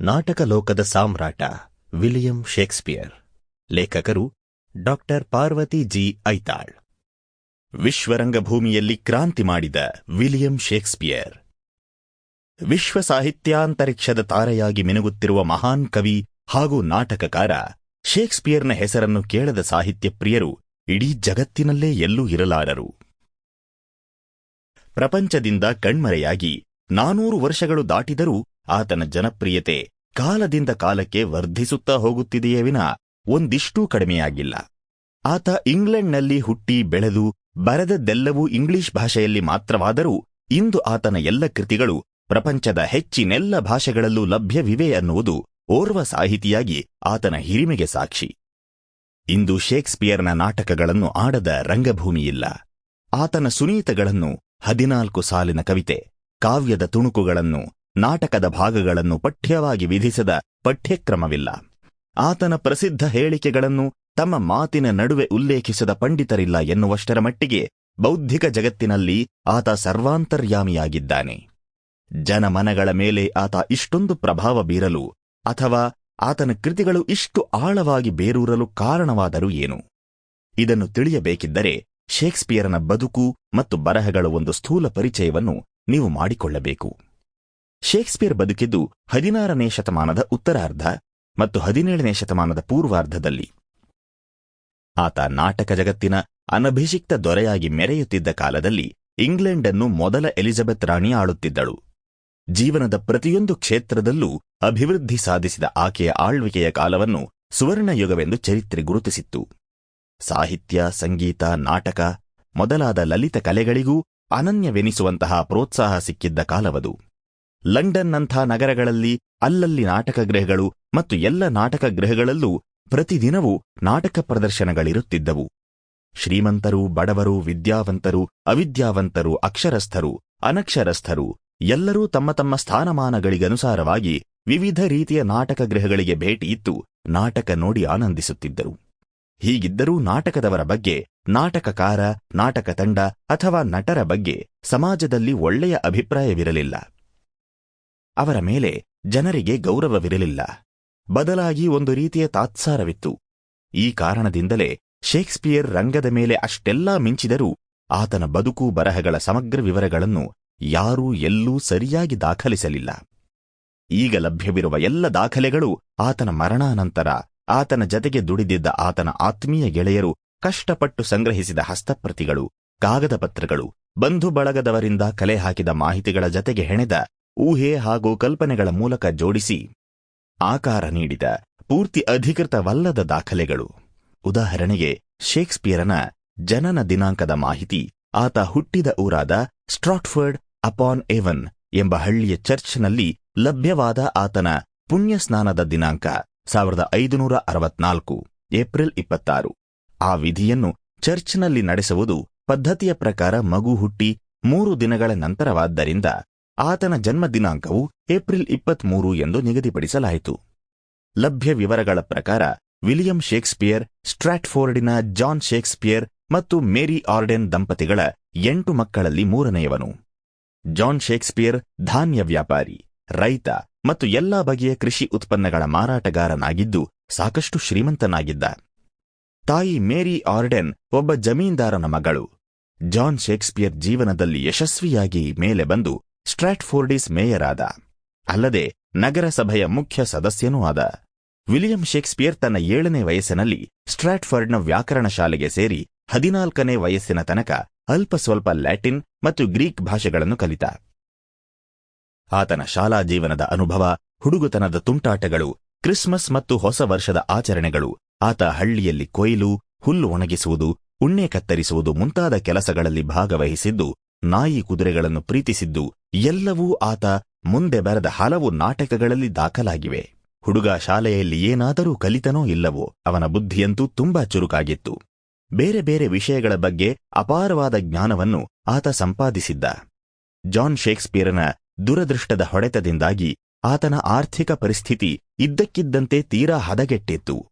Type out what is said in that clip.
ನಾಟಕ ಲೋಕದ ಸಾಮ್ರಾಟ, ವಿಲಿಯಂ ಶೇಕ್ಸ್ಪಿಯರ್. ಲೇಖಕರು ಡಾಕ್ಟರ್ ಪಾರ್ವತಿ ಜಿ. ಐತಾಳ್. ವಿಶ್ವರಂಗಭೂಮಿಯಲ್ಲಿ ಕ್ರಾಂತಿ ಮಾಡಿದ ವಿಲಿಯಂ ಶೇಕ್ಸ್ಪಿಯರ್. ವಿಶ್ವ ಸಾಹಿತ್ಯಾಂತರಿಕ್ಷದ ತಾರೆಯಾಗಿ ಮಿನುಗುತ್ತಿರುವ ಮಹಾನ್ ಕವಿ ಹಾಗೂ ನಾಟಕಕಾರ ಶೇಕ್ಸ್ಪಿಯರ್ನ ಹೆಸರನ್ನು ಕೇಳದ ಸಾಹಿತ್ಯ ಪ್ರಿಯರು ಇಡೀ ಜಗತ್ತಿನಲ್ಲೇ ಎಲ್ಲೂ ಇರಲಾರರು. ಪ್ರಪಂಚದಿಂದ ಕಣ್ಮರೆಯಾಗಿ ನಾನೂರು ವರ್ಷಗಳು ದಾಟಿದರೂ ಆತನ ಜನಪ್ರಿಯತೆ ಕಾಲದಿಂದ ಕಾಲಕ್ಕೆ ವರ್ಧಿಸುತ್ತಾ ಹೋಗುತ್ತಿದೆಯೇ ವಿನ ಒಂದಿಷ್ಟೂ ಕಡಿಮೆಯಾಗಿಲ್ಲ. ಆತ ಇಂಗ್ಲೆಂಡ್ನಲ್ಲಿ ಹುಟ್ಟಿ ಬೆಳೆದು ಬರೆದದ್ದೆಲ್ಲವೂ ಇಂಗ್ಲಿಷ್ ಭಾಷೆಯಲ್ಲಿ ಮಾತ್ರವಾದರೂ ಇಂದು ಆತನ ಎಲ್ಲ ಕೃತಿಗಳು ಪ್ರಪಂಚದ ಹೆಚ್ಚಿನೆಲ್ಲ ಭಾಷೆಗಳಲ್ಲೂ ಲಭ್ಯವಿವೆ ಅನ್ನುವುದು ಓರ್ವ ಸಾಹಿತಿಯಾಗಿ ಆತನ ಹಿರಿಮೆಗೆ ಸಾಕ್ಷಿ. ಇಂದು ಶೇಕ್ಸ್ಪಿಯರ್ನ ನಾಟಕಗಳನ್ನು ಆಡದ ರಂಗಭೂಮಿಯಿಲ್ಲ. ಆತನ ಸುನೀತಗಳನ್ನು ಹದಿನಾಲ್ಕು ಸಾಲಿನ ಕವಿತೆ, ಕಾವ್ಯದ ತುಣುಕುಗಳನ್ನು ನಾಟಕದ ಭಾಗಗಳನ್ನು ಪಠ್ಯವಾಗಿ ವಿಧಿಸದ ಪಠ್ಯಕ್ರಮವಿಲ್ಲ. ಆತನ ಪ್ರಸಿದ್ಧ ಹೇಳಿಕೆಗಳನ್ನು ತಮ್ಮ ಮಾತಿನ ನಡುವೆ ಉಲ್ಲೇಖಿಸದ ಪಂಡಿತರಿಲ್ಲ ಎನ್ನುವಷ್ಟರ ಮಟ್ಟಿಗೆ ಬೌದ್ಧಿಕ ಜಗತ್ತಿನಲ್ಲಿ ಆತ ಸರ್ವಾಂತರ್ಯಾಮಿಯಾಗಿದ್ದಾನೆ. ಜನಮನಗಳ ಮೇಲೆ ಆತ ಇಷ್ಟೊಂದು ಪ್ರಭಾವ ಬೀರಲು ಅಥವಾ ಆತನ ಕೃತಿಗಳು ಇಷ್ಟು ಆಳವಾಗಿ ಬೇರೂರಲು ಕಾರಣವಾದರೂ ಏನು? ಇದನ್ನು ತಿಳಿಯಬೇಕಿದ್ದರೆ ಶೇಕ್ಸ್ಪಿಯರನ ಬದುಕು ಮತ್ತು ಬರಹಗಳ ಒಂದು ಸ್ಥೂಲ ಪರಿಚಯವನ್ನು ನೀವು ಮಾಡಿಕೊಳ್ಳಬೇಕು. ಶೇಕ್ಸ್ಪಿಯರ್ ಬದುಕಿದ್ದು ಹದಿನಾರನೇ ಶತಮಾನದ ಉತ್ತರಾರ್ಧ ಮತ್ತು ಹದಿನೇಳನೇ ಶತಮಾನದ ಪೂರ್ವಾರ್ಧದಲ್ಲಿ. ಆತ ನಾಟಕ ಜಗತ್ತಿನ ಅನಭಿಷಿಕ್ತ ದೊರೆಯಾಗಿ ಮೆರೆಯುತ್ತಿದ್ದ ಕಾಲದಲ್ಲಿ ಇಂಗ್ಲೆಂಡನ್ನು ಮೊದಲ ಎಲಿಜಬೆತ್ ರಾಣಿ ಆಳುತ್ತಿದ್ದಳು. ಜೀವನದ ಪ್ರತಿಯೊಂದು ಕ್ಷೇತ್ರದಲ್ಲೂ ಅಭಿವೃದ್ಧಿ ಸಾಧಿಸಿದ ಆಕೆಯ ಆಳ್ವಿಕೆಯ ಕಾಲವನ್ನು ಸುವರ್ಣಯುಗವೆಂದು ಚರಿತ್ರೆ ಗುರುತಿಸಿತ್ತು. ಸಾಹಿತ್ಯ, ಸಂಗೀತ, ನಾಟಕ ಮೊದಲಾದ ಲಲಿತ ಕಲೆಗಳಿಗೂ ಅನನ್ಯವೆನಿಸುವಂತಹ ಪ್ರೋತ್ಸಾಹ ಸಿಕ್ಕಿದ್ದ ಕಾಲವದು. ಲಂಡನ್ನಂಥ ನಗರಗಳಲ್ಲಿ ಅಲ್ಲಲ್ಲಿ ನಾಟಕಗೃಹಗಳು ಮತ್ತು ಎಲ್ಲ ನಾಟಕ ಗೃಹಗಳಲ್ಲೂ ಪ್ರತಿದಿನವೂ ನಾಟಕ ಪ್ರದರ್ಶನಗಳಿರುತ್ತಿದ್ದವು. ಶ್ರೀಮಂತರು, ಬಡವರು, ವಿದ್ಯಾವಂತರು, ಅವಿದ್ಯಾವಂತರು, ಅಕ್ಷರಸ್ಥರು, ಅನಕ್ಷರಸ್ಥರು ಎಲ್ಲರೂ ತಮ್ಮ ತಮ್ಮ ಸ್ಥಾನಮಾನಗಳಿಗನುಸಾರವಾಗಿ ವಿವಿಧ ರೀತಿಯ ನಾಟಕಗೃಹಗಳಿಗೆ ಭೇಟಿ ಇತ್ತು ನಾಟಕ ನೋಡಿ ಆನಂದಿಸುತ್ತಿದ್ದರು. ಹೀಗಿದ್ದರೂ ನಾಟಕದವರ ಬಗ್ಗೆ, ನಾಟಕಕಾರ ನಾಟಕ ತಂಡ ಅಥವಾ ನಟರ ಬಗ್ಗೆ ಸಮಾಜದಲ್ಲಿ ಒಳ್ಳೆಯ ಅಭಿಪ್ರಾಯವಿರಲಿಲ್ಲ. ಅವರ ಮೇಲೆ ಜನರಿಗೆ ಗೌರವವಿರಲಿಲ್ಲ. ಬದಲಾಗಿ ಒಂದು ರೀತಿಯ ತಾತ್ಸಾರವಿತ್ತು. ಈ ಕಾರಣದಿಂದಲೇ ಶೇಕ್ಸ್ಪಿಯರ್ ರಂಗದ ಮೇಲೆ ಅಷ್ಟೆಲ್ಲಾ ಮಿಂಚಿದರೂ ಆತನ ಬದುಕು ಬರಹಗಳ ಸಮಗ್ರ ವಿವರಗಳನ್ನು ಯಾರೂ ಎಲ್ಲೂ ಸರಿಯಾಗಿ ದಾಖಲಿಸಲಿಲ್ಲ. ಈಗ ಲಭ್ಯವಿರುವ ಎಲ್ಲ ದಾಖಲೆಗಳು ಆತನ ಮರಣಾನಂತರ ಆತನ ಜತೆಗೆ ದುಡಿದಿದ್ದ ಆತನ ಆತ್ಮೀಯ ಗೆಳೆಯರು ಕಷ್ಟಪಟ್ಟು ಸಂಗ್ರಹಿಸಿದ ಹಸ್ತಪ್ರತಿಗಳು, ಕಾಗದಪತ್ರಗಳು, ಬಂಧು ಬಳಗದವರಿಂದ ಕಲೆ ಹಾಕಿದ ಮಾಹಿತಿಗಳ ಜತೆಗೆ ಹೆಣೆದ ಊಹೆ ಹಾಗೂ ಕಲ್ಪನೆಗಳ ಮೂಲಕ ಜೋಡಿಸಿ ಆಕಾರ ನೀಡಿದ ಪೂರ್ತಿ ಅಧಿಕೃತವಲ್ಲದ ದಾಖಲೆಗಳು. ಉದಾಹರಣೆಗೆ, ಶೇಕ್ಸ್ಪಿಯರನ ಜನನ ದಿನಾಂಕದ ಮಾಹಿತಿ, ಆತ ಹುಟ್ಟಿದ ಊರಾದ ಸ್ಟ್ರಾಟ್ಫರ್ಡ್ ಅಪಾನ್ ಏವನ್ ಎಂಬ ಹಳ್ಳಿಯ ಚರ್ಚ್ನಲ್ಲಿ ಲಭ್ಯವಾದ ಆತನ ಪುಣ್ಯ ಸ್ನಾನದ ದಿನಾಂಕ, ಸಾವಿರದ ಐದುನೂರ ಅರವತ್ನಾಲ್ಕು, ಏಪ್ರಿಲ್ ಇಪ್ಪತ್ತಾರು. ಆ ವಿಧಿಯನ್ನು ಚರ್ಚ್ನಲ್ಲಿ ನಡೆಸುವುದು ಪದ್ಧತಿಯ ಪ್ರಕಾರ ಮಗು ಹುಟ್ಟಿ ಮೂರು ದಿನಗಳ ನಂತರವಾದ್ದರಿಂದ ಆತನ ಜನ್ಮ ದಿನಾಂಕವು ಏಪ್ರಿಲ್ ಇಪ್ಪತ್ಮೂರು ಎಂದು ನಿಗದಿಪಡಿಸಲಾಯಿತು. ಲಭ್ಯ ವಿವರಗಳ ಪ್ರಕಾರ, ವಿಲಿಯಂ ಶೇಕ್ಸ್ಪಿಯರ್, ಸ್ಟ್ರಾಟ್ಫೋರ್ಡಿನ ಜಾನ್ ಶೇಕ್ಸ್ಪಿಯರ್ ಮತ್ತು ಮೇರಿ ಆರ್ಡೆನ್ ದಂಪತಿಗಳ ಎಂಟು ಮಕ್ಕಳಲ್ಲಿ ಮೂರನೆಯವನು. ಜಾನ್ ಶೇಕ್ಸ್ಪಿಯರ್ ಧಾನ್ಯ ವ್ಯಾಪಾರಿ, ರೈತ ಮತ್ತು ಎಲ್ಲಾ ಬಗೆಯ ಕೃಷಿ ಉತ್ಪನ್ನಗಳ ಮಾರಾಟಗಾರನಾಗಿದ್ದು ಸಾಕಷ್ಟು ಶ್ರೀಮಂತನಾಗಿದ್ದ. ತಾಯಿ ಮೇರಿ ಆರ್ಡೆನ್ ಒಬ್ಬ ಜಮೀನ್ದಾರನ ಮಗಳು. ಜಾನ್ ಶೇಕ್ಸ್ಪಿಯರ್ ಜೀವನದಲ್ಲಿ ಯಶಸ್ವಿಯಾಗಿ ಮೇಲೆ ಬಂದು ಸ್ಟ್ರಾಟ್ಫೋರ್ಡಿಸ್ ಮೇಯರ್ ಆದ ಅಲ್ಲದೆ, ನಗರಸಭೆಯ ಮುಖ್ಯ ಸದಸ್ಯನೂ ಆದ. ವಿಲಿಯಂ ಶೇಕ್ಸ್ಪಿಯರ್ ತನ್ನ ಏಳನೇ ವಯಸ್ಸಿನಲ್ಲಿ ಸ್ಟ್ರಾಟ್ಫರ್ಡ್ನ ವ್ಯಾಕರಣ ಶಾಲೆಗೆ ಸೇರಿ ಹದಿನಾಲ್ಕನೇ ವಯಸ್ಸಿನ ತನಕ ಅಲ್ಪ ಸ್ವಲ್ಪ ಲ್ಯಾಟಿನ್ ಮತ್ತು ಗ್ರೀಕ್ ಭಾಷೆಗಳನ್ನು ಕಲಿತ. ಆತನ ಶಾಲಾ ಜೀವನದ ಅನುಭವ, ಹುಡುಗುತನದ ತುಂಟಾಟಗಳು, ಕ್ರಿಸ್ಮಸ್ ಮತ್ತು ಹೊಸ ವರ್ಷದ ಆಚರಣೆಗಳು, ಆತ ಹಳ್ಳಿಯಲ್ಲಿ ಕೊಯ್ಲು, ಹುಲ್ಲು ಒಣಗಿಸುವುದು, ಉಣ್ಣೆ ಕತ್ತರಿಸುವುದು ಮುಂತಾದ ಕೆಲಸಗಳಲ್ಲಿ ಭಾಗವಹಿಸಿದ್ದು ನಾಯಿ ಕುದುರೆಗಳನ್ನು ಪ್ರೀತಿಸಿದ್ದು ಎಲ್ಲವೂ ಆತ ಮುಂದೆ ಬರೆದ ಹಲವು ನಾಟಕಗಳಲ್ಲಿ ದಾಖಲಾಗಿವೆ. ಹುಡುಗ ಶಾಲೆಯಲ್ಲಿ ಏನಾದರೂ ಕಲಿತನೋ ಇಲ್ಲವೋ ಅವನ ಬುದ್ಧಿಯಂತೂ ತುಂಬಾ ಚುರುಕಾಗಿತ್ತು. ಬೇರೆ ಬೇರೆ ವಿಷಯಗಳ ಬಗ್ಗೆ ಅಪಾರವಾದ ಜ್ಞಾನವನ್ನು ಆತ ಸಂಪಾದಿಸಿದ್ದ. ಜಾನ್ ಶೇಕ್ಸ್ಪಿಯರ್ನ ದುರದೃಷ್ಟದ ಹೊಡೆತದಿಂದಾಗಿ ಆತನ ಆರ್ಥಿಕ ಪರಿಸ್ಥಿತಿ ಇದ್ದಕ್ಕಿದ್ದಂತೆ ತೀರಾ ಹದಗೆಟ್ಟಿತ್ತು.